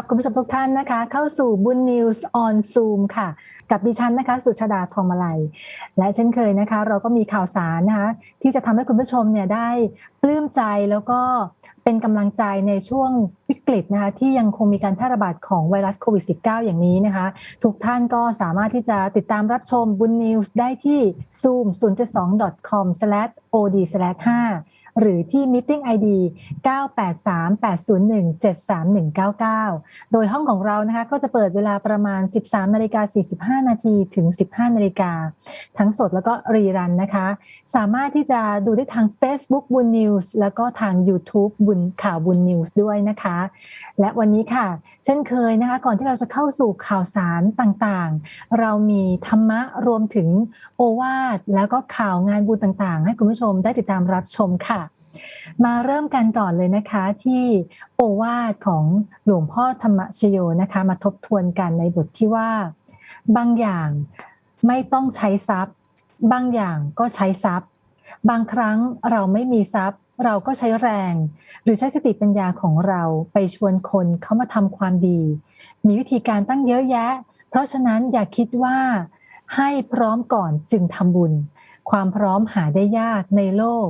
รับคุณผู้ชมทุกท่านนะคะ เข้าสู่บุญนิวส์ออนซูมค่ะ กับดิฉันนะคะ สุชาดาทองมาลัย และเช่นเคยนะคะ เราก็มีข่าวสารนะคะที่จะทำให้คุณผู้ชมเนี่ยได้ปลื้มใจแล้วก็เป็นกำลังใจในช่วงวิกฤตนะคะที่ยังคงมีการแพร่ระบาดของไวรัสโควิด -19 อย่างนี้นะคะ ทุกท่านก็สามารถที่จะติดตามรับชมบุญนิวส์ได้ที่ zoom 072.com/od/5 หรือที่ Meeting ID 983-801-73199 โดยห้องของเรานะคะก็จะเปิดเวลาประมาณ 13นาฬิกา45 นาทีถึง 15นาฬิกาทั้งสดแล้วก็รีรันนะคะ สามารถที่จะดูได้ทาง Facebook บุญนิวส์แล้วก็ทาง YouTube บุญข่าวบุญนิวส์ด้วยนะคะ และวันนี้ค่ะ เช่นเคยนะคะ ก่อนที่เราจะเข้าสู่ข่าวสารต่างๆ เรามีธรรมะรวมถึงโอวาทแล้วก็ข่าวงานบุญต่างๆ ให้คุณผู้ชมได้ติดตามรับชมค่ะ มาเริ่มกันก่อนเลยนะคะที่โอวาทของหลวงพ่อธรรมชโยนะคะมาทบทวนกันในบทที่ว่า บางอย่างไม่ต้องใช้ทรัพย์ บางอย่างก็ใช้ทรัพย์ บางครั้งเราไม่มีทรัพย์ เราก็ใช้แรง หรือใช้สติปัญญาของเราไปชวนคนเขามาทำความดี มีวิธีการตั้งเยอะแยะ เพราะฉะนั้นอย่าคิดว่าให้พร้อมก่อนจึงทำบุญ ความพร้อมหาได้ยากในโลก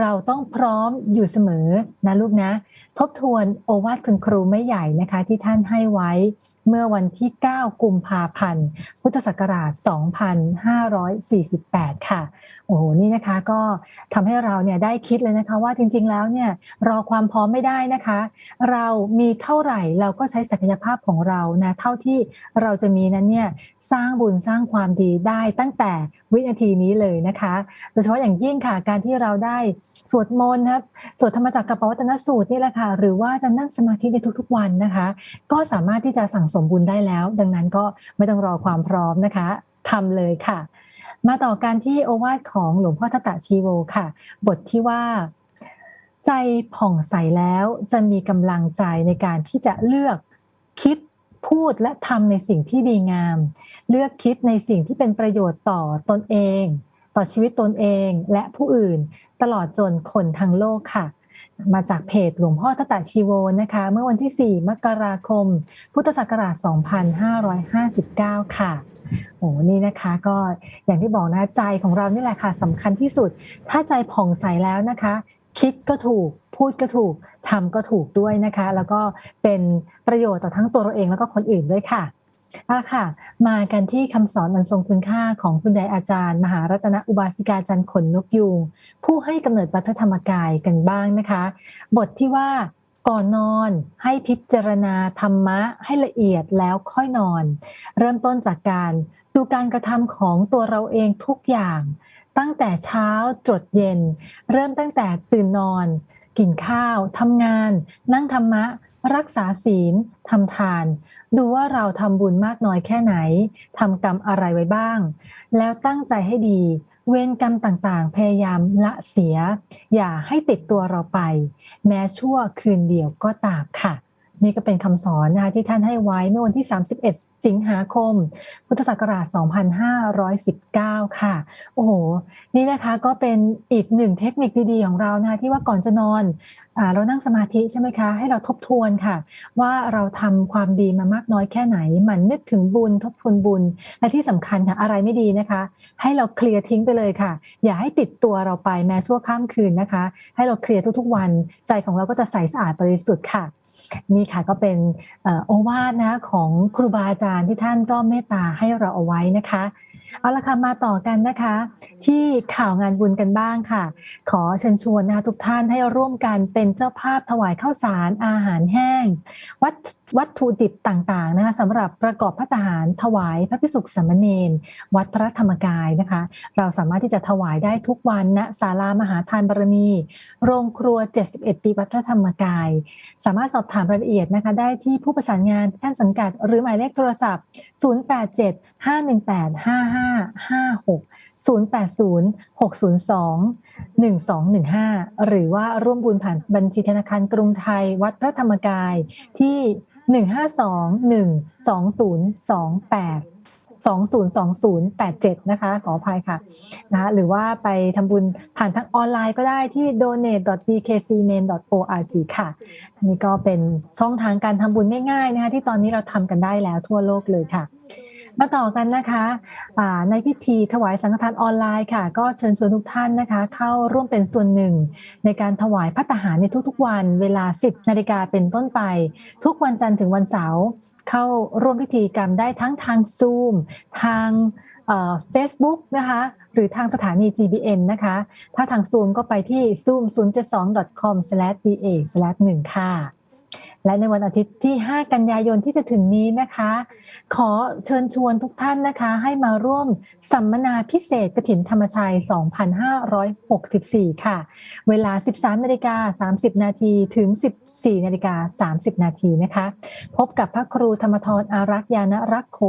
เราต้องพร้อมอยู่เสมอนะลูกนะทบทวนโอวาทคุณครูไม่ใหญ่นะคะ ที่ท่านให้ไว้เมื่อวันที่ 9 กุมภาพันธ์ พุทธศักราช 2548 ค่ะ โอ้โห นี่นะคะก็ทำให้เราเนี่ยได้คิดเลยนะคะว่าจริงๆ แล้วเนี่ยรอความพร้อมไม่ได้นะคะ เรามีเท่าไหร่เราก็ใช้ศักยภาพของเรานะเท่าที่เราจะมีนั้นเนี่ยสร้างบุญสร้างความดีได้ตั้งแต่วินาทีนี้เลยนะคะโดยเฉพาะอย่างยิ่งค่ะการที่เราได้สวดมนต์นะครับสวดธรรมจักรกับปวัตนสูตรนี่แหละค่ะหรือว่าจะนั่งสมาธิในทุกๆวันนะคะ ก็สามารถที่จะสั่งสมบุญได้แล้ว ดังนั้นก็ไม่ต้องรอความพร้อมนะคะทำเลยค่ะ มาต่อการที่โอวาทของหลวงพ่อทตตะชีโวค่ะ บทที่ว่าใจผ่องใสแล้วจะมีกำลังใจในการที่จะเลือกคิดพูดและทำในสิ่งที่ดีงาม เลือกคิดในสิ่งที่เป็นประโยชน์ต่อตนเอง ต่อชีวิตตนเองและผู้อื่น ตลอดจนคนทั้งโลกค่ะ มาจากเพจหลวงพ่อทัตตะชีโวนะคะ เมื่อวันที่ 4 มกราคม พุทธศักราช 2559 ค่ะโอ้นี่นะคะก็อย่างที่บอกนะใจของเรานี่แหละค่ะสำคัญที่สุด ถ้าใจผ่องใสแล้วนะคะ คิดก็ถูกพูดก็ถูกทำก็ถูกด้วยนะคะ แล้วก็เป็นประโยชน์ต่อทั้งตัวเราเองแล้วก็คนอื่นด้วยค่ะ อาละค่ะ มากันที่คำสอนอันทรงคุณค่าของคุณยายอาจารย์ มหารัตนอุบาสิกาจันทร์ขนนกยูงผู้ให้กำเนิดวัดพระธรรมกายกันบ้างนะคะ บทที่ว่าก่อนนอนให้พิจารณาธรรมะให้ละเอียดแล้วค่อยนอน เริ่มต้นจากการดูการกระทำของตัวเราเองทุกอย่าง ตั้งแต่เช้าจดเย็น เริ่มตั้งแต่ตื่นนอน กินข้าวทำงาน นั่งธรรมะ รักษาศีลทำทาน ดูว่าเราทำบุญมากน้อยแค่ไหนทำกรรมอะไรไว้บ้าง แล้วตั้งใจให้ดี เวรกรรมต่างๆ พยายามละเสีย อย่าให้ติดตัวเราไป แม้ชั่วคืนเดียวก็ตามค่ะ นี่ก็เป็นคำสอนนะคะที่ท่านให้ไว้เมื่อวันที่ 31 สิงหาคม พุทธศักราช 2519 ค่ะ โอ้โห นี่นะคะก็เป็นอีกหนึ่งเทคนิคดีๆ ของเรานะคะที่ว่าก่อนจะนอนอเรานั่งสมาธิใช่ไหมคะ ให้เราทบทวนค่ะ ว่าเราทำความดีมามากน้อยแค่ไหน มันนึกถึงบุญทบทวนบุญ และที่สำคัญค่ะอะไรไม่ดีนะคะ ให้เราเคลียร์ทิ้งไปเลยค่ะ อย่าให้ติดตัวเราไปแม้ชั่วข้ามคืนนะคะ ให้เราเคลียร์ทุกๆวัน ใจของเราก็จะใสสะอาดบริสุทธิ์ค่ะ นี่ค่ะก็เป็นโอวาทนะคะของครูบาอาจารย์ที่ท่านก็เมตตาให้เราเอาไว้นะคะเอาละค่ะมาต่อกันนะคะ ที่ข่าวงานบุญกันบ้างค่ะ ขอเชิญชวนนะคะทุกท่านให้ร่วมกันเป็นเจ้าภาพถวายข้าวสารอาหารแห้ง วัตวัตถุดิบต่างๆนะคะสำหรับประกอบพระทหารถวายพระพิสุขสามเณรวัดพระธรรมกายนะคะ เราสามารถที่จะถวายได้ทุกวันณศาลามหาทานบารมี โรงครัว 71 ปีวัดพระธรรมกาย สามารถสอบถามรายละเอียดนะคะ ได้ที่ผู้ประสานงานท่านสังกัด หรือหมายเลขโทรศัพท์ 087 518 5556 080 602 1215 หรือว่าร่วมบุญผ่านบัญชีธนาคารกรุงไทยวัดพระธรรมกายที่ 152 12028 202087 นะคะขออภัยค่ะนะหรือว่าไปทำบุญผ่านทางออนไลน์ก็ได้ที่ donate.dkcmain.org ค่ะนี่ก็เป็นช่องทางการทำบุญง่ายๆนะคะที่ตอนนี้เราทำกันได้แล้วทั่วโลกเลยค่ะมาต่อกันนะคะในพิธีถวายสังฆทานออนไลน์ค่ะ ก็เชิญชวนทุกท่านนะคะ เข้าร่วมเป็นส่วนหนึ่ง ในการถวายพัตตาหารในทุกๆวัน เวลา 10นาฬิกาเป็นต้นไป ทุกวันจันทร์ถึงวันเสาร์ เข้าร่วมพิธีกรรมได้ทั้งทางซูมทางเฟซบุ๊กนะคะหรือทางสถานี GBN นะคะ ถ้าทางซูมก็ไปที่ zoom 0 7 2 com da /1 ค่ะ และในวันอาทิตย์ที่ 5 กันยายนที่จะถึงนี้นะคะ ขอเชิญชวนทุกท่านนะคะ ให้มาร่วมสัมมนาพิเศษกฐินธรรมชัย 2564 ค่ะ เวลา 13นาฬิกา30 นาทีถึง 14นาฬิกา30 นาทีนะคะ พบกับพระครูธรรมทรอารักษ์ยานรักโข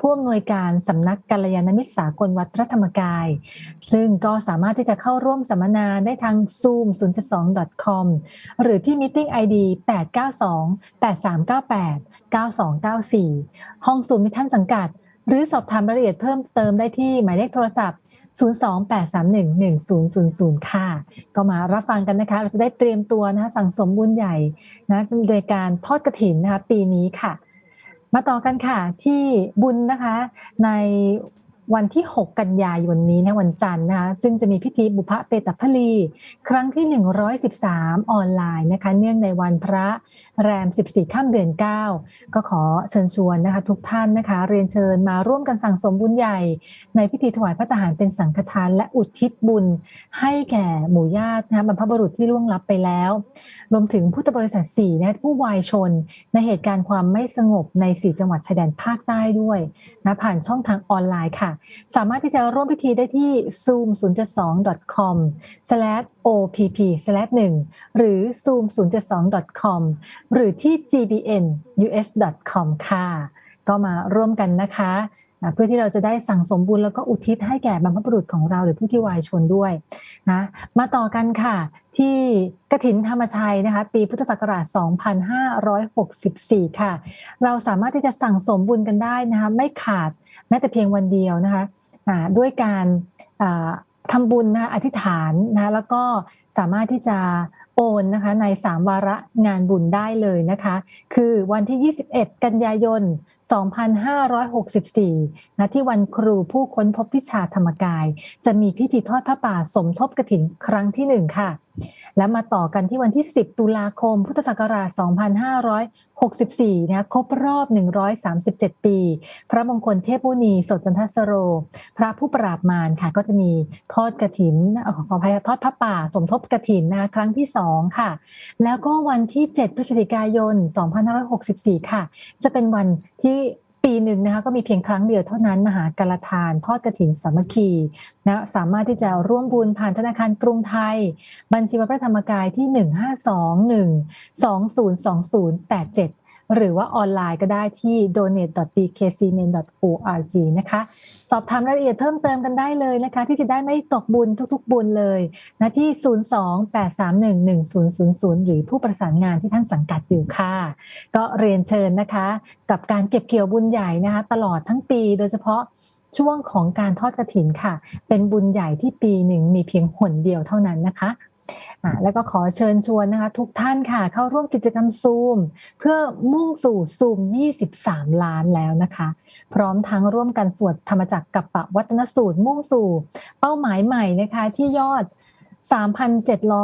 ผู้อำนวยการสำนักกัลยาณมิตรสากลวัดพระธรรมกาย ซึ่งก็สามารถที่จะเข้าร่วมสัมมนาได้ทาง zoom 0 2 com หรือที่ meeting ID 892 8398 9294 ห้องซูมมิท่านสังกัด หรือสอบถามรายละเอียดเพิ่มเติมได้ที่หมายเลขโทรศัพท์ 028311000 ค่ะ ก็มารับฟังกันนะคะ เราจะได้เตรียมตัวนะคะสั่งสมบุญใหญ่นะโดยการทอดกระถินนะคะปีนี้ค่ะ มาต่อกันค่ะที่บุญนะคะในวันที่ 6 กันยายนนี้นะวันจันทร์นะคะซึ่งจะมีพิธีบุพเพตพลี ครั้งที่ 113 ออนไลน์นะคะ เนื่องในวันพระแรม 14 ข้ามเดือน 9 ก็ขอเชิญชวนนะคะ ทุกท่านนะคะ เรียนเชิญมาร่วมกันสั่งสมบุญใหญ่ ในพิธีถวายพระทหารเป็นสังฆทาน และอุทิศบุญ ให้แก่หมู่ญาตินะคะบรรพบุรุษที่ล่วงลับไปแล้ว รวมถึงพุทธบริษัท4นะผู้วายชน ในเหตุการณ์ความไม่สงบใน 4 จังหวัดชายแดนภาคใต้ด้วยนะผ่านช่องทางออนไลน์ค่ะ สามารถที่จะร่วมพิธีได้ที่ zoom 0 2 com opp 1หรือ zoom 0 2 com หรือที่ gbn us com ค่ะ ก็มาร่วมกันนะคะ เพื่อที่เราจะได้สั่งสมบุญแล้วก็อุทิศให้แก่บรรพบุรุษของเราหรือผู้ที่วายชนด้วยนะมาต่อกันค่ะที่กฐินธรรมชัยนะคะปีพุทธศักราช 2564 ค่ะ เราสามารถที่จะสั่งสมบุญกันได้นะคะไม่ขาดแม้แต่เพียงวันเดียวนะคะด้วยการทำบุญนะอธิษฐานนะแล้วก็สามารถที่จะ โอนนะคะใน 3 วาระงานบุญได้เลยนะคะ คือวันที่ 21 กันยายน 2564นะที่วันครูผู้ค้นพบวิชาธรรมกาย จะมีพิธีทอดพระป่าสมทบกระถินครั้งที่ 1 ค่ะ และมาต่อกันที่วันที่ 10 ตุลาคม พุทธศักราช 64นะคะครบรอบ 137 ปี พระมงคลเทพมุนีสดจันทสโร พระผู้ปราบมารค่ะ ก็จะมีทอดกระถินขอขออภัยทอดพระป่า สมทบกระถินนะคะครั้งที่ 2 ค่ะ แล้วก็วันที่ 7 พฤศจิกายน 2564 ค่ะ จะเป็นวันที่ ปีหนึ่งนะคะก็มีเพียงครั้งเดียวเท่านั้นมหากรทาน ทอดกระถินสามัคคีนะสามารถที่จะร่วมบุญผ่านธนาคารกรุงไทย บัญชีวัดพระธรรมกายที่ 1521202087 หรือว่าออนไลน์ก็ได้ที่ donate.dkcmain.org นะคะ สอบถามรายละเอียดเพิ่มเติมกันได้เลยนะคะ ที่จะได้ไม่ตกบุญทุกๆ บุญเลยนะที่ 028311000 หรือผู้ประสานงานที่ท่านสังกัดอยู่ค่ะ ก็เรียนเชิญนะคะ กับการเก็บเกี่ยวบุญใหญ่นะคะ ตลอดทั้งปีโดยเฉพาะช่วงของการทอดกระถินค่ะ เป็นบุญใหญ่ที่ปีหนึ่งมีเพียงหนเดียวเท่านั้นนะคะ แล้วก็ขอเชิญชวนนะคะ ทุกท่านค่ะ เข้าร่วมกิจกรรมซูม เพื่อมุ่งสู่ซูม 23 ล้านแล้วนะคะ พร้อมทั้งร่วมกันสวดธรรมจักรกับปะวัตนสูตรมุ่งสู่ เป้าหมายใหม่นะคะ ที่ยอด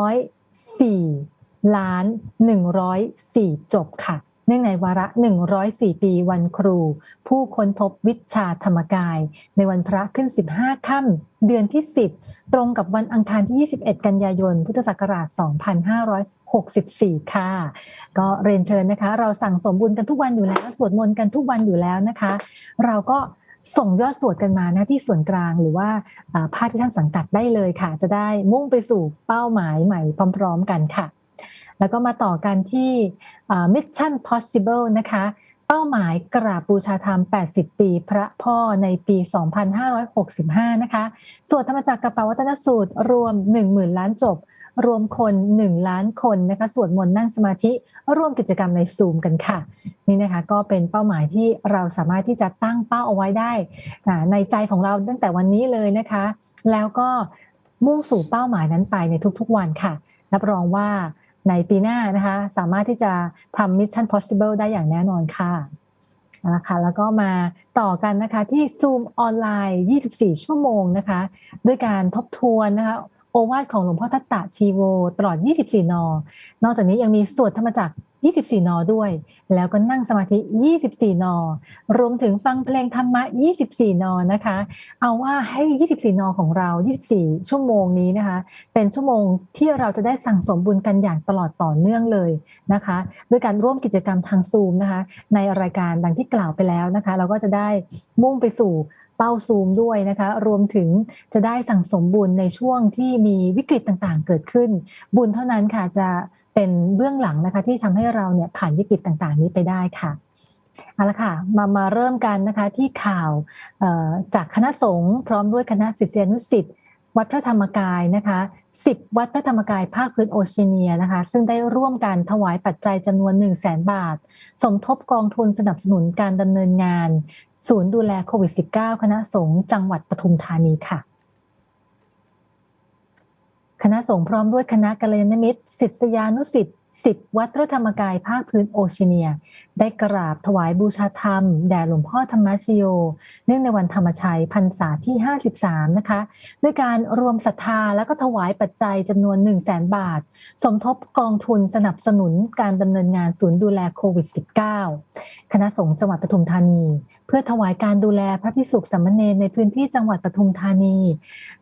3,704ล้าน104 จบค่ะ นื่องในวาระ 104 ปีวันครู ผู้ค้นพบวิชาธรรมกาย ในวันพระขึ้น 15 ค่ำเดือนที่ 10 ตรงกับวันอังคารที่ 21 กันยายน พุทธศักราช 2564 ค่ะ ก็เรียนเชิญนะคะ เราสั่งสมบุญกันทุกวันอยู่แล้ว สวดมนต์กันทุกวันอยู่แล้วนะคะ เราก็ส่งยอดสวดกันมานะที่ส่วนกลางหรือว่าอ่าภาคที่ท่านสังกัดได้เลยค่ะ จะได้มุ่งไปสู่เป้าหมายใหม่พร้อม ๆ กันค่ะ แล้วก็มาต่อกันที่ Mission Possible นะคะ เป้าหมายกราบบูชาธรรม 80 ปี พระพ่อในปี 2565 นะคะสวดธรรมจักรกับปวัตนสูตรรวม 10,000 ล้านจบ รวมคน 1 ล้านคนนะคะสวดมนต์นั่งสมาธิร่วมกิจกรรมในซูมกันค่ะ นี่นะคะก็เป็นเป้าหมายที่เราสามารถที่จะตั้งเป้าเอาไว้ได้ ในใจของเราตั้งแต่วันนี้เลยนะคะ แล้วก็มุ่งสู่เป้าหมายนั้นไปในทุกๆวันค่ะ รับรองว่า ในปีหน้านะคะ สามารถที่จะทำ Mission Possible ได้อย่างแน่นอนค่ะนะคะแล้วก็มาต่อกันนะคะที่ Zoom ออนไลน์ 24 ชั่วโมงนะคะ ด้วยการทบทวนนะคะโอวาทของหลวงพ่อทัตตะชีโว ตลอด 24 นอ นอกจากนี้ยังมีสวดธรรมจักร 24 นอด้วย แล้วก็นั่งสมาธิ 24 นอ รวมถึงฟังเพลงธรรมะ 24 นอนะคะ เอาว่าให้ 24 นอของเรา 24 ชั่วโมงนี้นะคะ เป็นชั่วโมงที่เราจะได้สั่งสมบุญกันอย่างตลอดต่อเนื่องเลยนะคะด้วยการร่วมกิจกรรมทางซูมนะคะ ในรายการดังที่กล่าวไปแล้วนะคะ เราก็จะได้มุ่งไปสู่เป้าซูมด้วยนะคะ รวมถึงจะได้สั่งสมบุญในช่วงที่มีวิกฤตต่างๆ เกิดขึ้น บุญเท่านั้นค่ะจะ เป็นเบื้องหลังนะคะที่ทำให้เราเนี่ยผ่านวิกฤตต่างๆ นี้ไปได้ค่ะเอาละค่ะมามาเริ่มกันนะคะที่ข่าวจากคณะสงฆ์พร้อมด้วยคณะศิษยานุศิษย์วัดพระธรรมกายนะคะ10 วัดพระธรรมกายภาคพื้นโอเชียเนียนะคะ ซึ่งได้ร่วมกันถวายปัจจัยจำนวน 1 0 0 0 0แบาท สมทบกองทุนสนับสนุนการดำเนินงาน ศูนย์ดูแลโควิด -19 คณะสงฆ์จังหวัดปทุมธานีค่ะ คณะสงฆ์พร้อมด้วยคณะกัลยาณมิตรศิษยานุศิษย์ สิบวัดพระธรรมกายภาคพื้นโอเชียเนีย ได้กราบถวายบูชาธรรม แด่หลวงพ่อธรรมชโย เนื่องในวันธรรมชัยพรรษาที่ 53 นะคะ ด้วยการรวมศรัทธาและก็ถวายปัจจัยจำนวน 1 0 0 0 0แสนบาท สมทบกองทุนสนับสนุนการดำเนินงานศูนย์ดูแลโควิด -19 คณะสงฆ์จังหวัดปทุมธานี เพื่อถวายการดูแลพระพิสุขสามเณรในพื้นที่จังหวัดปทุมธานี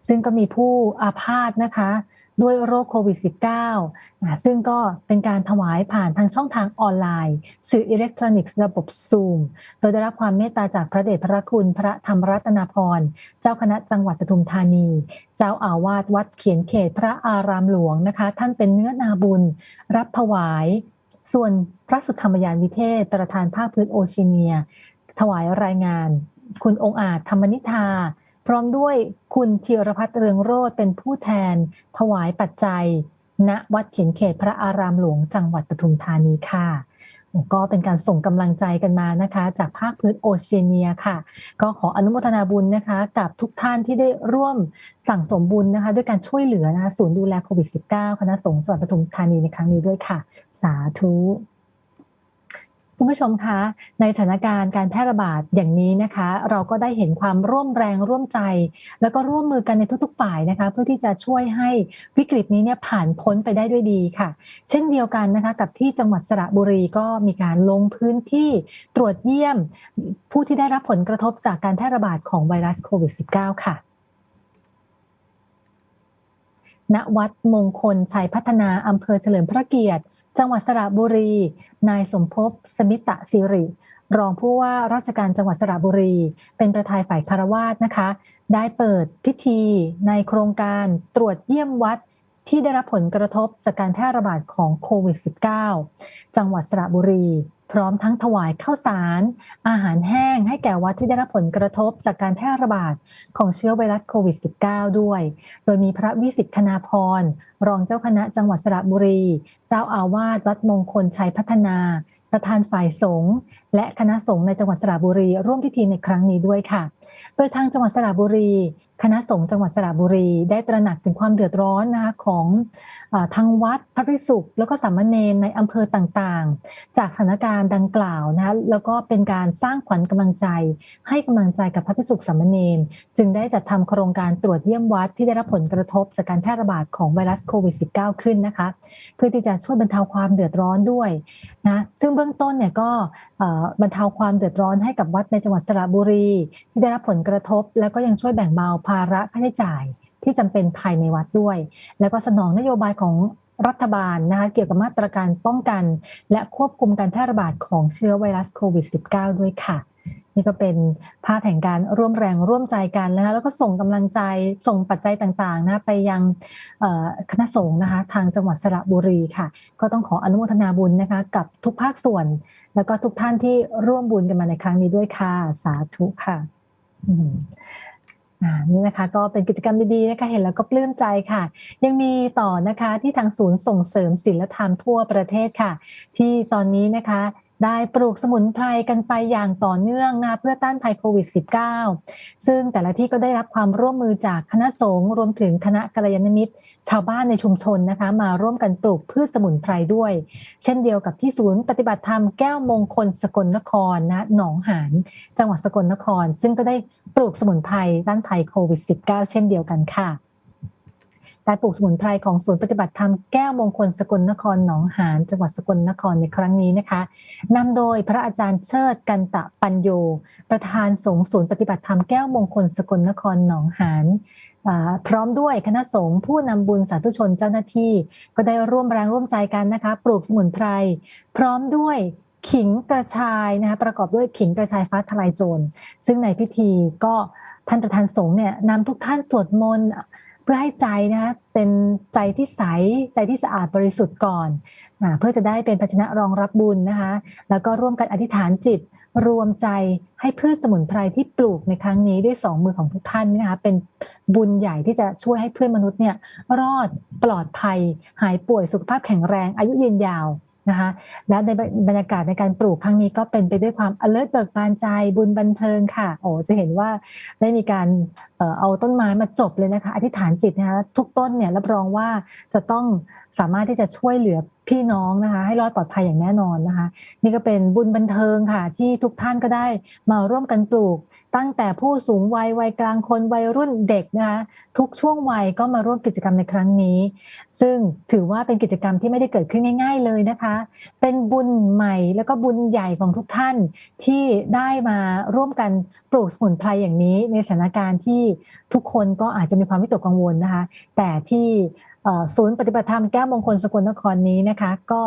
ซึ่งก็มีผู้อาพาธนะคะ ด้วยโรคโควิด -19 ซึ่งก็เป็นการถวายผ่านทางช่องทางออนไลน์ สื่ออิเล็กทรอนิกส์ระบบซูมโดยได้รับความเมตตาจากพระเดชพระคุณพระธรรมรัตนาพร เจ้าคณะจังหวัดปทุมธานี เจ้าอาวาสวัดเขียนเขตพระอารามหลวงนะคะ ท่านเป็นเนื้อนาบุญ รับถวาย ส่วนพระสุธรรมยานวิเทศ ประธานภาคพื้นโอเชียเนีย ถวายรายงาน คุณองค์อาจธรรมนิธา พร้อมด้วยคุณธีรพัฒน์เรืองโรธเป็นผู้แทน ถวายปัจจัย ณวัดเขียนเขตพระอารามหลวงจังหวัดปทุมธานีค่ะ ก็เป็นการส่งกำลังใจกันมานะคะ จากภาคพื้นโอเชียเนียค่ะ ก็ขออนุโมทนาบุญนะคะ กับทุกท่านที่ได้ร่วมสั่งสมบุญนะคะ ด้วยการช่วยเหลือนะคะศูนย์ดูแลโควิด -19 คณะสงฆ์จังหวัดปทุมธานีในครั้งนี้ด้วยค่ะ สาธุ คุณผู้ชมคะ ในสถานการณ์การแพร่ระบาดอย่างนี้นะคะ เราก็ได้เห็นความร่วมแรงร่วมใจ แล้วก็ร่วมมือกันในทุกๆฝ่ายนะคะ เพื่อที่จะช่วยให้วิกฤตนี้เนี่ยผ่านพ้นไปได้ด้วยดีค่ะ เช่นเดียวกันนะคะ กับที่จังหวัดสระบุรีก็มีการลงพื้นที่ตรวจเยี่ยม ผู้ที่ได้รับผลกระทบจากการแพร่ระบาดของไวรัสโควิด -19 ค่ะณวัดมงคลชัยพัฒนาอำเภอเฉลิมพระเกียรติ จังหวัดสระบุรี นายสมภพสมิตะสิริ รองผู้ว่าราชการจังหวัดสระบุรี เป็นประธานฝ่ายคารวาสนะคะ ได้เปิดพิธีในโครงการตรวจเยี่ยมวัดที่ได้รับผลกระทบจากการแพร่ระบาดของโควิด -19 จังหวัดสระบุรี พร้อมทั้งถวายข้าวสาร อาหารแห้งให้แก่วัดที่ได้รับผลกระทบจากการแพร่ระบาดของเชื้อไวรัสโควิด -19 ด้วย โดยมีพระวิสิตคณาพร รองเจ้าคณะจังหวัดสระบุรี เจ้าอาวาสวัดมงคลชัยพัฒนา ประธานฝ่ายสงฆ์และคณะสงฆ์ในจังหวัดสระบุรี ร่วมพิธีในครั้งนี้ด้วยค่ะ โดยทางจังหวัดสระบุรี คณะสงฆ์จังหวัดสระบุรี ได้ตระหนักถึงความเดือดร้อนนะคะของทางวัดพระภิกษุแล้วก็สามเณรในอำเภอต่างๆ จากสถานการณ์ดังกล่าวนะคะแล้วก็เป็นการสร้างขวัญกำลังใจ ให้กำลังใจกับพระภิกษุสามเณรจึงได้จัดทำโครงการตรวจเยี่ยมวัดที่ได้รับผลกระทบจากการแพร่ระบาดของไวรัสโควิด -19 ขึ้นนะคะเพื่อที่จะช่วยบรรเทาความเดือดร้อนด้วยนะซึ่งเบื้องต้นเนี่ยก็บรรเทาความเดือดร้อนให้กับวัดในจังหวัดสระบุรี ที่ได้รับผลกระทบ แล้วก็ยังช่วยแบ่งเบาภาระค่าใช้จ่ายที่จำเป็นภายในวัดด้วย แล้วก็สนองนโยบายของรัฐบาลนะคะเกี่ยวกับมาตรการป้องกัน และควบคุมการแพร่ระบาดของเชื้อไวรัสโควิด -19 ด้วยค่ะ นี่ก็เป็นภาพแห่งการร่วมแรงร่วมใจกันนะคะแล้วก็ส่งกำลังใจส่งปัจจัยต่างๆนะไปยังคณะสงฆ์นะคะทางจังหวัดสระบุรีค่ะ ก็ต้องขออนุโมทนาบุญนะคะกับทุกภาคส่วน แล้วก็ทุกท่านที่ร่วมบุญกันมาในครั้งนี้ด้วยค่ะ สาธุค่ะ นี่นะคะก็เป็นกิจกรรมดีๆนะคะเห็นแล้วก็ปลื้มใจค่ะ ยังมีต่อนะคะที่ทางศูนย์ส่งเสริมศิลธรรมทั่วประเทศค่ะ ที่ตอนนี้นะคะ ได้ปลูกสมุนไพรกันไปอย่างต่อเนื่องนะเพื่อต้านภัยโควิด -19 ซึ่งแต่ละที่ก็ได้รับความร่วมมือจากคณะสงฆ์รวมถึงคณะกัลยาณมิตร ชาวบ้านในชุมชนนะคะ มาร่วมกันปลูกพืชสมุนไพรด้วย เช่นเดียวกับที่ศูนย์ปฏิบัติธรรมแก้วมงคลสกลนครนะหนองหานจังหวัดสกลนคร ซึ่งก็ได้ปลูกสมุนไพรต้านภัยโควิด -19 เช่นเดียวกันค่ะ การปลูกสมุนไพรของศูนย์ปฏิบัติธรรมแก้วมงคลสกลนครหนองหานจังหวัดสกลนครในครั้งนี้นะคะนำโดยพระอาจารย์เชิดกันตะปัญโย ประธานสงฆ์ศูนย์ปฏิบัติธรรมแก้วมงคลสกลนครหนองหานพร้อมด้วยคณะสงฆ์ผู้นำบุญสาธุชนเจ้าหน้าที่ ก็ได้ร่วมแรงร่วมใจกันนะคะปลูกสมุนไพร พร้อมด้วยขิงกระชายนะคะประกอบด้วยขิงกระชายฟ้าทลายโจรซึ่งในพิธีก็ท่านประธานสงฆ์เนี่ยนำทุกท่านสวดมนต์ พื่อให้ใจนะคะเป็นใจที่ใสใจที่สะอาดบริสุทธิ์ก่อนอาเพื่อจะได้เป็นภาชนะรองรับบุญนะคะ แล้วก็ร่วมกันอธิษฐานจิต รวมใจให้พืชสมุนไพรที่ปลูกในครั้งนี้ด้วยสองมือของทุกท่านนะคะเป็นบุญใหญ่ที่จะช่วยให้เพื่อนมนุษย์เนี่ยรอดปลอดภัย หายป่วยสุขภาพแข็งแรงอายุยืนยาว นะคะและในบรรยากาศในการปลูกครั้งนี้ก็เป็นไปด้วยความ alert เบิกบานใจบุญบันเทิงค่ะโอ้จะเห็นว่าได้มีการเอ่อเอาต้นไม้มาจบเลยนะคะ อธิษฐานจิตนะคะทุกต้นเนี่ยรับรองว่าจะต้องสามารถที่จะช่วยเหลือ พี่น้องนะคะ ให้รอดปลอดภัยอย่างแน่นอนนะคะ นี่ก็เป็นบุญบันเทิงค่ะ ที่ทุกท่านก็ได้มาร่วมกันปลูก ตั้งแต่ผู้สูงวัยวัยกลางคนวัยรุ่นเด็กนะคะทุกช่วงวัยก็มาร่วมกิจกรรมในครั้งนี้ ซึ่งถือว่าเป็นกิจกรรมที่ไม่ได้เกิดขึ้นง่าย ๆ เลยนะคะ เป็นบุญใหม่แล้วก็บุญใหญ่ของทุกท่านที่ได้มาร่วมกันปลูกสมุนไพรอย่างนี้ ในสถานการณ์ที่ทุกคนก็อาจจะมีความวิตกกังวลนะคะ แต่ที่ ศูนย์ปฏิบัติธรรมแก้วมงคลสกลนครนี้นะคะ ก็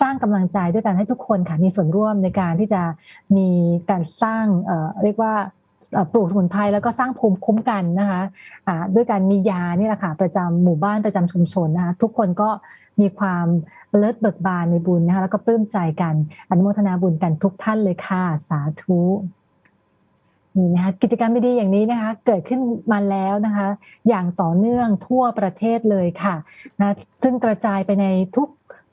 สร้างกำลังใจด้วยการให้ทุกคนค่ะมีส่วนร่วมในการที่จะมีการสร้างเรียกว่าปลูกสมุนไพรแล้วก็สร้างภูมิคุ้มกันนะคะด้วยการมียานี่แหละค่ะประจำหมู่บ้านประจำชุมชนนะคะทุกคนก็มีความเลิศเบิกบานในบุญนะคะแล้วก็ปลื้มใจกันอนุโมทนาบุญกันทุกท่านเลยค่ะ สาธุ นี่นะคะกิจกรรมดีๆอย่างนี้นะคะ เกิดขึ้นมาแล้วนะคะ อย่างต่อเนื่องทั่วประเทศเลยค่ะนะซึ่งกระจายไปในทุก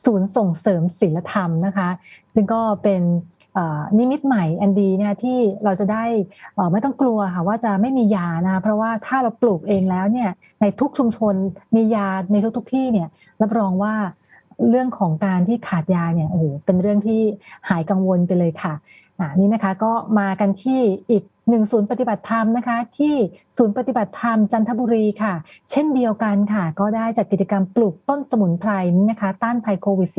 ศูนย์ส่งเสริมศิลธรรมนะคะ ซึ่งก็เป็นนิมิตใหม่อันดีนะคะที่เราจะได้ไม่ต้องกลัวค่ะว่าจะไม่มียานะเพราะว่าถ้าเราปลูกเองแล้วเนี่ยในทุกชุมชนมียาในทุกๆที่เนี่ยรับรองว่าเรื่องของการที่ขาดยาเนี่ยโอ้โหเป็นเรื่องที่หายกังวลไปเลยค่ะนี่นะคะก็มากันที่อีก หนึ่งศูนย์ปฏิบัติธรรมนะคะ ที่ศูนย์ปฏิบัติธรรมจันทบุรีค่ะ เช่นเดียวกันค่ะ ก็ได้จัดกิจกรรมปลูกต้นสมุนไพรนะคะ ต้านภัยโควิด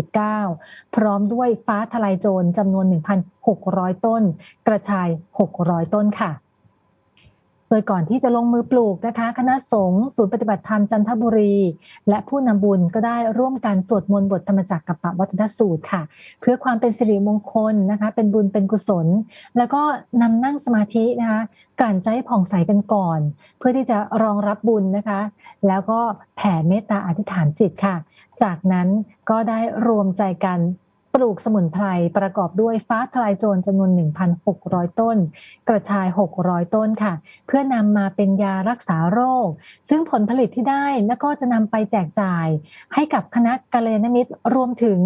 -19 พร้อมด้วยฟ้าทลายโจรจำนวน 1,600 ต้น กระชาย 600 ต้นค่ะ โดยก่อนที่จะลงมือปลูกนะคะ คณะสงฆ์ศูนย์ปฏิบัติธรรมจันทบุรี และผู้นำบุญก็ได้ร่วมกันสวดมนต์บทธรรมจักรกับปวัตนสูตรค่ะ เพื่อความเป็นสิริมงคลนะคะ เป็นบุญเป็นกุศล แล้วก็นำนั่งสมาธินะคะกลั่นใจผ่องใสกันก่อน เพื่อที่จะรองรับบุญนะคะ แล้วก็แผ่เมตตาอธิษฐานจิตค่ะ จากนั้นก็ได้รวมใจกัน ปลูกสมุนไพรประกอบด้วยฟ้าทลายโจรจำนวน 1,600 ต้น กระชาย 600 ต้นค่ะ เพื่อนำมาเป็นยารักษาโรค ซึ่งผลผลิตที่ได้แล้วก็จะนำไปแจกจ่าย ให้กับคณะกัลยาณมิตรรวมถึง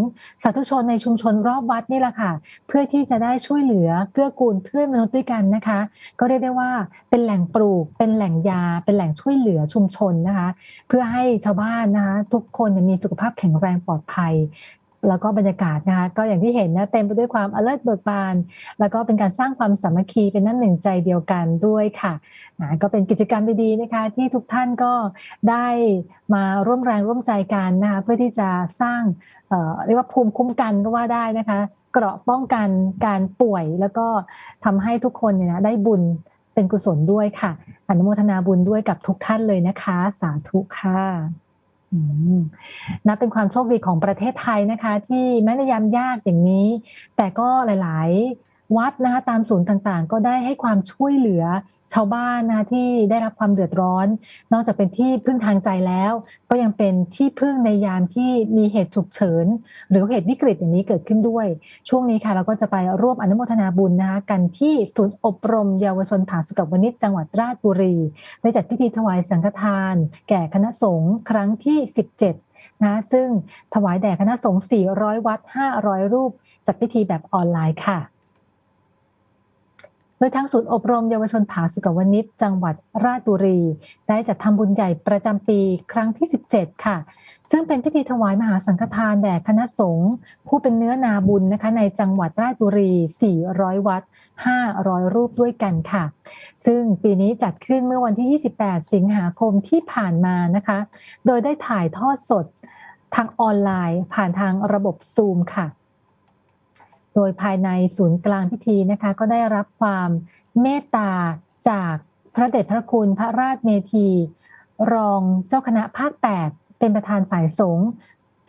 สาธุชนในชุมชนรอบวัดนี่แหละค่ะ เพื่อที่จะได้ช่วยเหลือเกื้อกูลเพื่อนมนุษย์ด้วยกันนะคะ ก็เรียกได้ว่าเป็นแหล่งปลูก เป็นแหล่งยา เป็นแหล่งช่วยเหลือชุมชนนะคะ เพื่อให้ชาวบ้านนะคะทุกคนมีสุขภาพแข็งแรงปลอดภัย แล้วก็บรรยากาศนะคะก็อย่างที่เห็นนะเต็มไปด้วยความ alert เบิกบาน แล้วก็เป็นการสร้างความสามัคคีเป็นน้ำหนึ่งใจเดียวกันด้วยค่ะอ่าก็เป็นกิจกรรมดีๆนะคะที่ทุกท่านก็ได้มาร่วมแรงร่วมใจกันนะคะเพื่อที่จะสร้างเเรียกว่าภูมิคุ้มกันก็ว่าได้นะคะเกราะป้องกันการป่วยแล้วก็ทำให้ทุกคนเนี่ยนะได้บุญเป็นกุศลด้วยค่ะอนุโมทนาบุญด้วยกับทุกท่านเลยนะคะ สาธุค่ะ นับเป็นความโชคดีของประเทศไทยนะคะ ที่แม้ในยามยากอย่างนี้ แต่ก็หลาย วัดนะคะตามศูนย์ต่างๆ ก็ได้ให้ความช่วยเหลือชาวบ้านนะคะที่ได้รับความเดือดร้อน นอกจากเป็นที่พึ่งทางใจแล้ว ก็ยังเป็นที่พึ่งในยามที่มีเหตุฉุกเฉิน หรือเหตุวิกฤตอย่างนี้เกิดขึ้นด้วย ช่วงนี้ค่ะ เราก็จะไปร่วมอนุโมทนาบุญนะคะกันที่ศูนย์อบรมเยาวชนผาสุกวนิชจังหวัดราชบุรี ได้จัดพิธีถวายสังฆทาน แก่คณะสงฆ์ครั้งที่ 17นะซึ่งถวายแด่คณะสงฆ์400 วัด 500 รูป จัดพิธีแบบออนไลน์ค่ะ โดยทางศูนย์อบรมเยาวชนผาสุกวนิชจังหวัดราชบุรี ได้จัดทำบุญใหญ่ประจำปีครั้งที่ 17 ค่ะ ซึ่งเป็นพิธีถวายมหาสังฆทานแด่คณะสงฆ์ผู้เป็นเนื้อนาบุญนะคะในจังหวัดราชบุรี 400 วัด 500 รูปด้วยกันค่ะ ซึ่งปีนี้จัดขึ้นเมื่อวันที่ 28 สิงหาคมที่ผ่านมานะคะ โดยได้ถ่ายทอดสดทางออนไลน์ผ่านทางระบบซูมค่ะ โดยภายในศูนย์กลางพิธีนะคะก็ได้รับความเมตตาจากพระเดชพระคุณพระราชเมธี รองเจ้าคณะภาค 8 เป็นประธานฝ่ายสงฆ์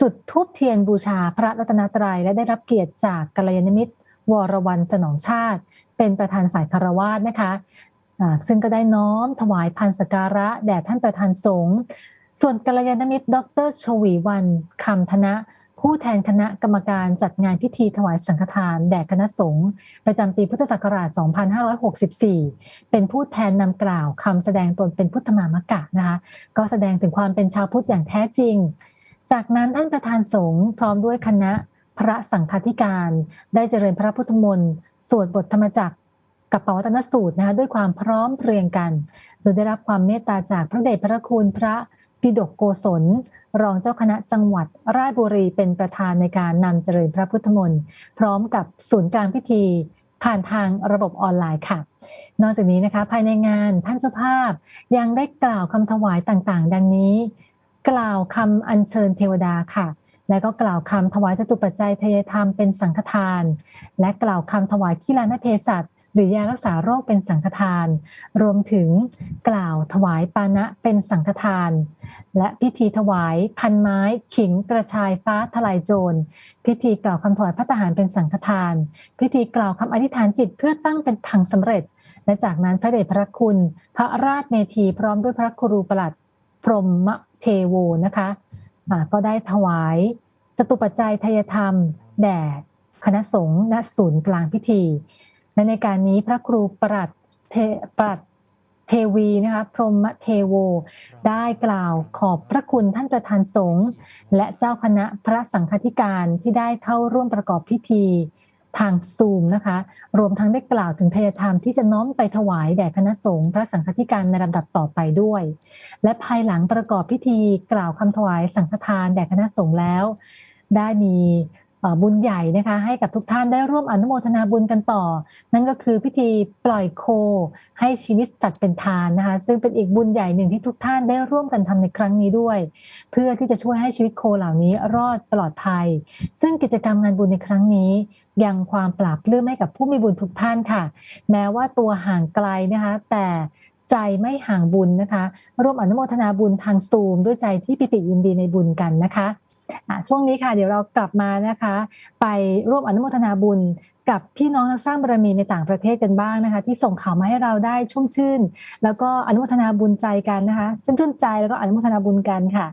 จุดทูบเทียนบูชาพระรัตนตรยัยและได้รับเกียรติจากกัลยาณมิตร วรวันสนองชาติ เป็นประธานฝ่ายคารวาสนะคะซึ่งก็ได้น้อมถวายพันสการะแด่ท่านประธานสงฆ์ส่วนกัลยาณมิตร ดรชวีวันคำธนะ ผู้แทนคณะกรรมการจัดงานพิธีถวายสังฆทาน แด่คณะสงฆ์ประจำปีพุทธศักราช 2564 เป็นผู้แทนนำกล่าวคำแสดงตนเป็นพุทธมามกะนะคะ ก็แสดงถึงความเป็นชาวพุทธอย่างแท้จริง จากนั้นท่านประธานสงฆ์พร้อมด้วยคณะพระสังฆธิการ ได้เจริญพระพุทธมนต์สวดบทธรรมจักรกับปวัตนสูตรนะคะด้วยความพร้อมเพรียงกัน โดยได้รับความเมตตาจากพระเดชพระคุณพระ ปิดกโกศล รองเจ้าคณะจังหวัดราชบุรีเป็นประธานในการนำเจริญพระพุทธมนต์พร้อมกับศูนย์กลางพิธีผ่านทางระบบออนไลน์ค่ะ นอกจากนี้นะคะ ภายในงานท่านเจ้าภาพยังได้กล่าวคำถวายต่างๆ ดังนี้ กล่าวคำอัญเชิญเทวดาค่ะ และก็กล่าวคำถวายจตุปัจจัยทยธรรมเป็นสังฆทาน และกล่าวคำถวายขีลานเภสัช หรือยารักษาโรคเป็นสังฆทาน รวมถึงกล่าวถวายปานะเป็นสังฆทาน และพิธีถวายพันไม้ขิงกระชายฟ้าทลายโจร พิธีกล่าวคำถวายพระทหารเป็นสังฆทาน พิธีกล่าวคำอธิษฐานจิตเพื่อตั้งเป็นพังสำเร็จ และจากนั้นพระเดชพระคุณ พระราชเมธีพร้อมด้วยพระครูประหลัดพรหมเทโวนะคะก็ได้ถวายจตุปัจจัยทยธรรม แด่คณะสงฆ์ณศูนย์กลางพิธี และในการนี้พระครูปรัดเทปรัดเทวีนะคะพรหมเทโว ได้กล่าวขอบพระคุณท่านประธานสงฆ์และเจ้าคณะพระสังฆทิการที่ได้เข้าร่วมประกอบพิธีทางซูมนะคะ รวมทั้งได้กล่าวถึงทยธรรมที่จะน้อมไปถวายแด่คณะสงฆ์พระสังฆทิการในลำดับต่อไปด้วย และภายหลังประกอบพิธีกล่าวคำถวายสังฆทานแด่คณะสงฆ์แล้ว ได้มี บุญใหญ่นะคะ ให้กับทุกท่านได้ร่วมอนุโมทนาบุญกันต่อ นั่นก็คือพิธีปล่อยโค ให้ชีวิตสัตว์เป็นทานนะคะ ซึ่งเป็นอีกบุญใหญ่หนึ่งที่ทุกท่านได้ร่วมกันทำในครั้งนี้ด้วย เพื่อที่จะช่วยให้ชีวิตโคเหล่านี้รอดปลอดภัย ซึ่งกิจกรรมงานบุญในครั้งนี้ยังความปราบปลื้มให้กับผู้มีบุญทุกท่านค่ะ แม้ว่าตัวห่างไกลนะคะ แต่ ใจไม่ห่างบุญนะคะ ร่วมอนุโมทนาบุญทางซูม ด้วยใจที่ปิติยินดีในบุญกันนะคะช่วงนี้ค่ะ เดี๋ยวเรากลับมานะคะ ไปร่วมอนุโมทนาบุญกับพี่น้องนักสร้างบารมีในต่างประเทศกันบ้างนะคะ ที่ส่งข่าวมาให้เราได้ชุ่มชื่น แล้วก็อนุโมทนาบุญใจกันนะคะชุ่มชื่นใจแล้วก็อนุโมทนาบุญกันค่ะ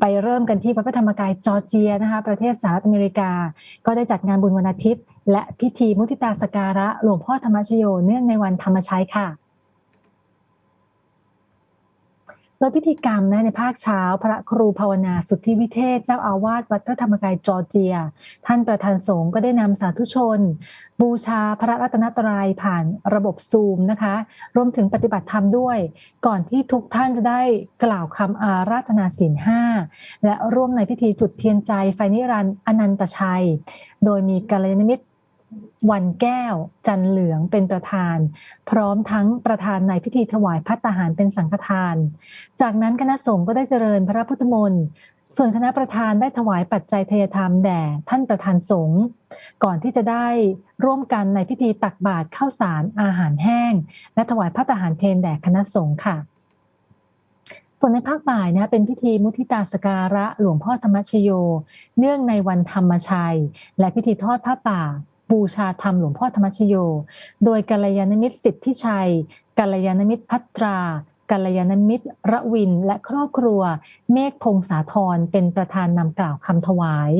ไปเริ่มกันที่วัดพระธรรมกายจอร์เจียนะคะ ประเทศสหรัฐอเมริกา ก็ได้จัดงานบุญวันอาทิตย์ และพิธีมุทิตาสการะหลวงพ่อธรรมชโยเนื่องในวันธรรมชัยค่ะ โดยพิธีกรรมนะในภาคเช้า พระครูภาวนาสุทธิวิเทศเจ้าอาวาสวัดพระธรรมกายจอร์เจีย ท่านประธานสงฆ์ก็ได้นำสาธุชน บูชาพระรัตนตรัยผ่านระบบซูมนะคะ รวมถึงปฏิบัติธรรมด้วย ก่อนที่ทุกท่านจะได้กล่าวคำอาราธนาศีลห้าและร่วมในพิธีจุดเทียนใจไฟนิรันดร์อนันตชัย โดยมีกัลยาณมิตร วันแก้ว จันเหลืองเป็นประธาน พร้อมทั้งประธานในพิธีถวายพัตตาหารเป็นสังฆทาน จากนั้นคณะสงฆ์ก็ได้เจริญพระพุทธมนต์ส่วนคณะประธานได้ถวายปัจจัยเทยธรรมแด่ท่านประธานสงฆ์ก่อนที่จะได้ร่วมกันในพิธีตักบาตรข้าวสารอาหารแห้ง และถวายพัตาหารเพลแด่คณะสงฆ์ค่ะ ส่วนในภาคบ่ายนะเป็นพิธีมุทิตาสการะหลวงพ่อธรรมชโย เนื่องในวันธรรมชัย และพิธีทอดผ้าป่า บูชาธรรมหลวงพ่อธรรมชโย โดยกัลยาณมิตรสิทธิชัยกัลยาณมิตรพัตรากัลยาณมิตรระวินและครอบครัว เมฆพงษาธรเป็นประธานนำกล่าวคำถวาย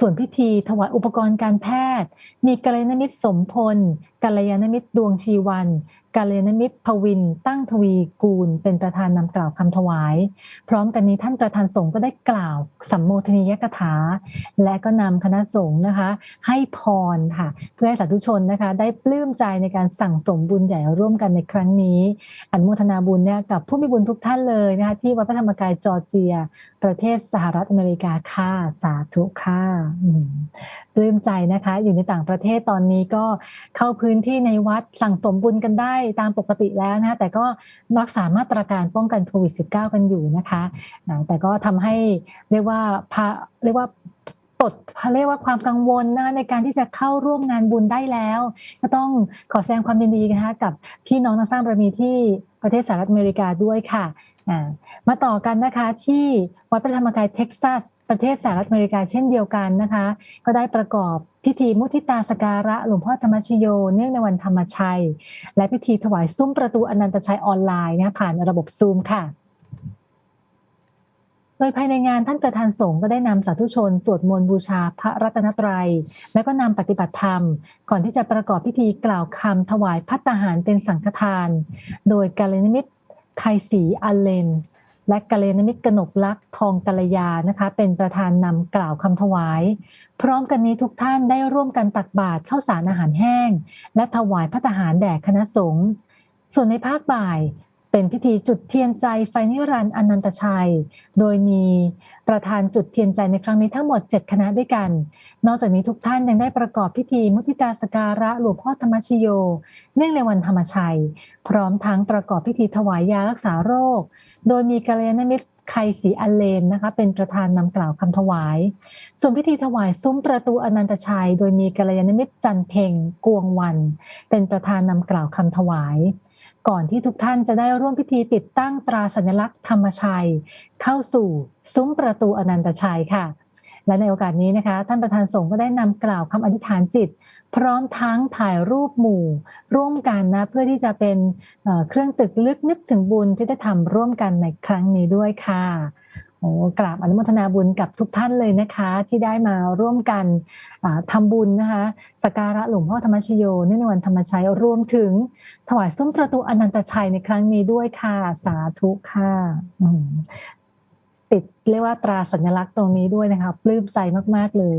ส่วนพิธีถวายอุปกรณ์การแพทย์ มีกัลยาณมิตรสมพลกัลยาณมิตรดวงชีวันกัลยาณมิตรพวิน ตั้งทวีกูล เป็นประธานนำกล่าวคำถวาย พร้อมกันนี้ท่านประธานสงฆ์ก็ได้กล่าวสัมโมทนียกถา และก็นำคณะสงฆ์นะคะ ให้พรค่ะ เพื่อให้สาธุชนนะคะ ได้ปลื้มใจในการสั่งสมบุญใหญ่ร่วมกันในครั้งนี้อนุโมทนาบุญเนี่ยกับผู้มีบุญทุกท่านเลยนะคะที่วัดพระธรรมกายจอร์เจีย ประเทศสหรัฐอเมริกาค่ะสาธุค่ะปลื้มใจนะคะ อยู่ในต่างประเทศตอนนี้ก็เข้าพื้นที่ในวัดสั่งสมบุญกันได้ตามปกติแล้วนะคะแต่ก็รักษามาตรการป้องกันโควิด -19 กันอยู่นะคะแต่ก็ทำให้เรียกว่าพาเรียกว่าปลดเรียกว่าความกังวลนะในการที่จะเข้าร่วมงานบุญได้แล้ว ก็ต้องขอแสดงความยินดีนะคะกับพี่น้องนักสร้างบารมีที่ประเทศสหรัฐอเมริกาด้วยค่ะมาต่อกันนะคะที่วัดพระธรรมกายเท็กซัส ประเทศสหรัฐอเมริกาเช่นเดียวกันนะคะ ก็ได้ประกอบพิธีมุทิตาสการะหลวงพ่อธรรมชโย เนื่องในวันธรรมชัย และพิธีถวายซุ้มประตูอนันตชัยออนไลน์นะผ่านระบบซูมค่ะโดยภายในงานท่านประธานสงฆ์ก็ได้นำสาธุชน สวดมนต์บูชาพระรัตนตรัย และก็นำปฏิบัติธรรม ก่อนที่จะประกอบพิธีกล่าวคำถวายพัตตาหารเป็นสังฆทาน โดยกาลยาณมิตไคศรีอัลเลน และกาลยาณมิตรกนกลักษ์ทองกัลยานะคะ เป็นประธานนำกล่าวคำถวาย พร้อมกันนี้ทุกท่านได้ร่วมกันตักบาตรข้าวสารอาหารแห้ง และถวายพระทหารแด่คณะสงฆ์ส่วนในภาคบ่ายเป็นพิธีจุดเทียนใจไฟนิรันดร์อนันตชัย โดยมีประธานจุดเทียนใจในครั้งนี้ทั้งหมด 7 คณะด้วยกัน นอกจากนี้ทุกท่านยังได้ประกอบพิธีมุทิตาสการะหลวงพ่อธรรมชโย เนื่องในวันธรรมชัย พร้อมทั้งประกอบพิธีถวายยารักษาโรค โดยมีกัลยาณมิตรไคศรีอเลนนะคะ เป็นประธานนำกล่าวคำถวาย ส่วนพิธีถวายซุ้มประตูอนันตชัย โดยมีกัลยาณมิตรจันเพ็งกวงวัน เป็นประธานนำกล่าวคำถวาย ก่อนที่ทุกท่านจะได้ร่วมพิธีติดตั้งตราสัญลักษณ์ธรรมชัย เข้าสู่ซุ้มประตูอนันตชัยค่ะและในโอกาสนี้นะคะ ท่านประธานสงฆ์ก็ได้นำกล่าวคำอธิษฐานจิต พร้อมทั้งถ่ายรูปหมู่ร่วมกันนะ เพื่อที่จะเป็นเครื่องตึกลึกนึกถึงบุญที่ได้ทำร่วมกันในครั้งนี้ด้วยค่ะโอ้กราบอนุโมทนาบุญกับทุกท่านเลยนะคะ ที่ได้มาร่วมกันอ่าทำบุญนะคะสการะหลวงพ่อธรรมชโยเนื่องในวันธรรมชัยรวมถึง ถวายซุ้มประตูอนันตชัยในครั้งนี้ด้วยค่ะ สาธุค่ะติดเรียกว่าตราสัญลักษณ์ตรงนี้ด้วยนะคะ ปลื้มใจมาก ๆ เลย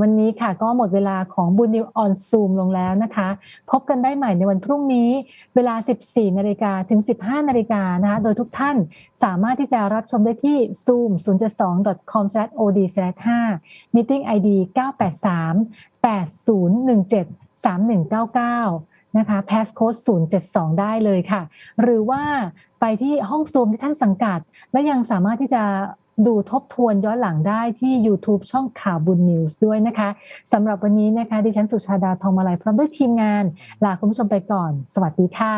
วันนี้ค่ะก็หมดเวลาของบุญนิวออนซูมลงแล้วนะคะ พบกันได้ใหม่ในวันพรุ่งนี้เวลา 14 นาฬิกาถึง 15 นาฬิกานะคะโดยทุกท่านสามารถที่จะรับชมได้ที่ zoom 0.2 com/od/5 meeting id 983 8017 3199 นะคะ passcode 072 ได้เลยค่ะ หรือว่าไปที่ห้องซูมที่ท่านสังกัด และยังสามารถที่จะ ดูทบทวนย้อนหลังได้ที่ YouTube ช่องข่าวบุญนิวส์ด้วยนะคะสำหรับวันนี้นะคะดิฉันสุชาดาทองมาลัยพร้อมด้วยทีมงาน ลาคุณผู้ชมไปก่อน สวัสดีค่ะ